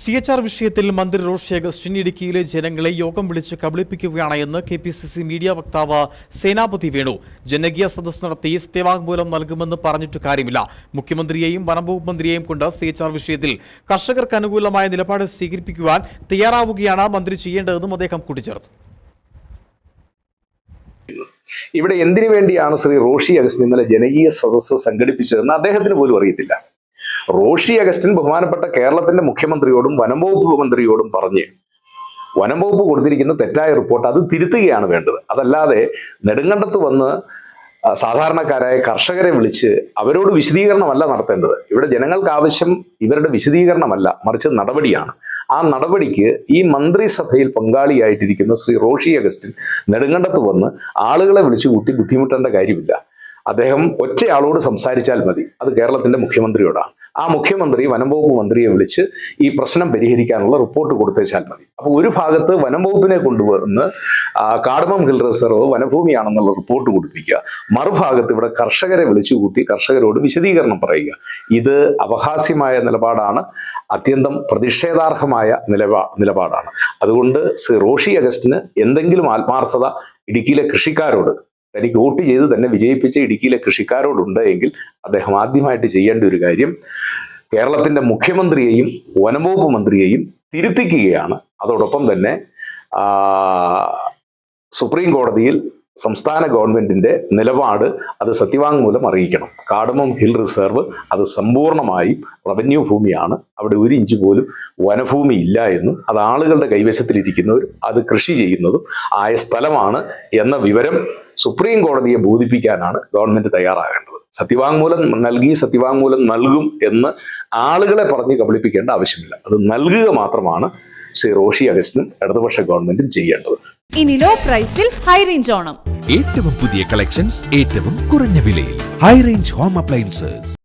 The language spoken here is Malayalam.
സി എച്ച് ആർ വിഷയത്തിൽ മന്ത്രി റോഷി അഗസ്റ്റിൻ ഇടുക്കിയിലെ ജനങ്ങളെ യോഗം വിളിച്ച് കബളിപ്പിക്കുകയാണ് എന്ന് K P C C media വക്താവ് സേനാപതി വേണു. ജനകീയ സദസ് നടത്തി സത്യവാങ്മൂലം നൽകുമെന്ന് പറഞ്ഞിട്ട് കാര്യമില്ല. മുഖ്യമന്ത്രിയെയും വനംവകുപ്പ് മന്ത്രിയെയും കൊണ്ട് സി എച്ച് ആർ വിഷയത്തിൽ കർഷകർക്ക് അനുകൂലമായ നിലപാട് സ്വീകരിപ്പിക്കുവാൻ തയ്യാറാവുകയാണ് മന്ത്രി ചെയ്യേണ്ടതെന്നും അദ്ദേഹം കൂട്ടിച്ചേർത്തു. ഇവിടെ എന്തിനു വേണ്ടിയാണ് ശ്രീ റോഷി അഗസ്റ്റിൻ ഇന്നലെ ജനകീയ സദസ്സ് സംഘടിപ്പിച്ചതെന്ന് അദ്ദേഹത്തിന് പോലും അറിയത്തില്ല. റോഷി അഗസ്റ്റിൻ ബഹുമാനപ്പെട്ട കേരളത്തിന്റെ മുഖ്യമന്ത്രിയോടും വനം വകുപ്പ് മന്ത്രിയോടും പറഞ്ഞ് വനം വകുപ്പ് കൊടുത്തിരിക്കുന്ന തെറ്റായ റിപ്പോർട്ട് അത് തിരുത്തുകയാണ് വേണ്ടത്. അതല്ലാതെ നെടുങ്കണ്ടത്ത് വന്ന് സാധാരണക്കാരായ കർഷകരെ വിളിച്ച് അവരോട് വിശദീകരണമല്ല നടത്തേണ്ടത്. ഇവിടെ ജനങ്ങൾക്ക് ആവശ്യം ഇവരുടെ വിശദീകരണമല്ല മറിച്ച് നടപടിയാണ്. ആ നടപടിക്ക് ഈ മന്ത്രിസഭയിൽ പങ്കാളിയായിട്ടിരിക്കുന്ന ശ്രീ റോഷി അഗസ്റ്റിൻ നെടുങ്കണ്ടത്ത് വന്ന് ആളുകളെ വിളിച്ചു കൂട്ടി ബുദ്ധിമുട്ടേണ്ട കാര്യമില്ല. അദ്ദേഹം ഒറ്റയാളോട് സംസാരിച്ചാൽ മതി. അത് കേരളത്തിന്റെ മുഖ്യമന്ത്രിയോടാണ്. ആ മുഖ്യമന്ത്രി വനം വകുപ്പ് മന്ത്രിയെ വിളിച്ച് ഈ പ്രശ്നം പരിഹരിക്കാനുള്ള റിപ്പോർട്ട് കൊടുത്തേച്ചാൽ മതി. അപ്പോൾ ഒരു ഭാഗത്ത് വനം വകുപ്പിനെ കൊണ്ടുവന്ന് കാടമം ഹിൽ റിസർവ് വനഭൂമിയാണെന്നുള്ള റിപ്പോർട്ട് കൊടുപ്പിക്കുക. മറുഭാഗത്ത് ഇവിടെ കർഷകരെ വിളിച്ചു കൂട്ടി കർഷകരോട് വിശദീകരണം പറയുക. ഇത് അപഹാസ്യമായ നിലപാടാണ് അത്യന്തം പ്രതിഷേധാർഹമായ നിലപാ നിലപാടാണ്. അതുകൊണ്ട് റോഷി അഗസ്റ്റിന് എന്തെങ്കിലും ആത്മാർത്ഥത ഇടുക്കിയിലെ കൃഷിക്കാരോട് തനിക്ക് വോട്ട് ചെയ്ത് തന്നെ വിജയിപ്പിച്ച ഇടുക്കിയിലെ കൃഷിക്കാരോടുണ്ട് എങ്കിൽ അദ്ദേഹം ആദ്യമായിട്ട് ചെയ്യേണ്ട ഒരു കാര്യം കേരളത്തിന്റെ മുഖ്യമന്ത്രിയെയും വനംവകുപ്പ് മന്ത്രിയെയും തിരുത്തിക്കുകയാണ്. അതോടൊപ്പം തന്നെ സുപ്രീം കോടതിയിൽ സംസ്ഥാന ഗവൺമെന്റിന്റെ നിലപാട് അത് സത്യവാങ്മൂലം അറിയിക്കണം. കാടമം ഹിൽ റിസർവ് അത് സമ്പൂർണമായും റവന്യൂ ഭൂമിയാണ്. അവിടെ ഒരു ഇഞ്ച് പോലും വനഭൂമി ഇല്ല എന്നും അത് ആളുകളുടെ കൈവശത്തിലിരിക്കുന്നവർ അത് കൃഷി ചെയ്യുന്നതും ആയ സ്ഥലമാണ് എന്ന വിവരം സുപ്രീം കോടതിയെ ബോധിപ്പിക്കാനാണ് ഗവൺമെന്റ് തയ്യാറാകേണ്ടത്. സത്യവാങ്മൂലം നൽകി സത്യവാങ്മൂലം നൽകും എന്ന് ആളുകളെ പറഞ്ഞ് കബളിപ്പിക്കേണ്ട ആവശ്യമില്ല. അത് നൽകുക മാത്രമാണ് ശ്രീ റോഷി അഗസ്റ്റിനും ഇടതുപക്ഷ ഗവൺമെന്റും ചെയ്യേണ്ടത്. ഇനി ലോ പ്രൈസിൽ ഹൈ റേഞ്ച് ഓണം. ഏറ്റവും പുതിയ കളക്ഷൻസ് ഏറ്റവും കുറഞ്ഞ വിലയിൽ. High range home appliances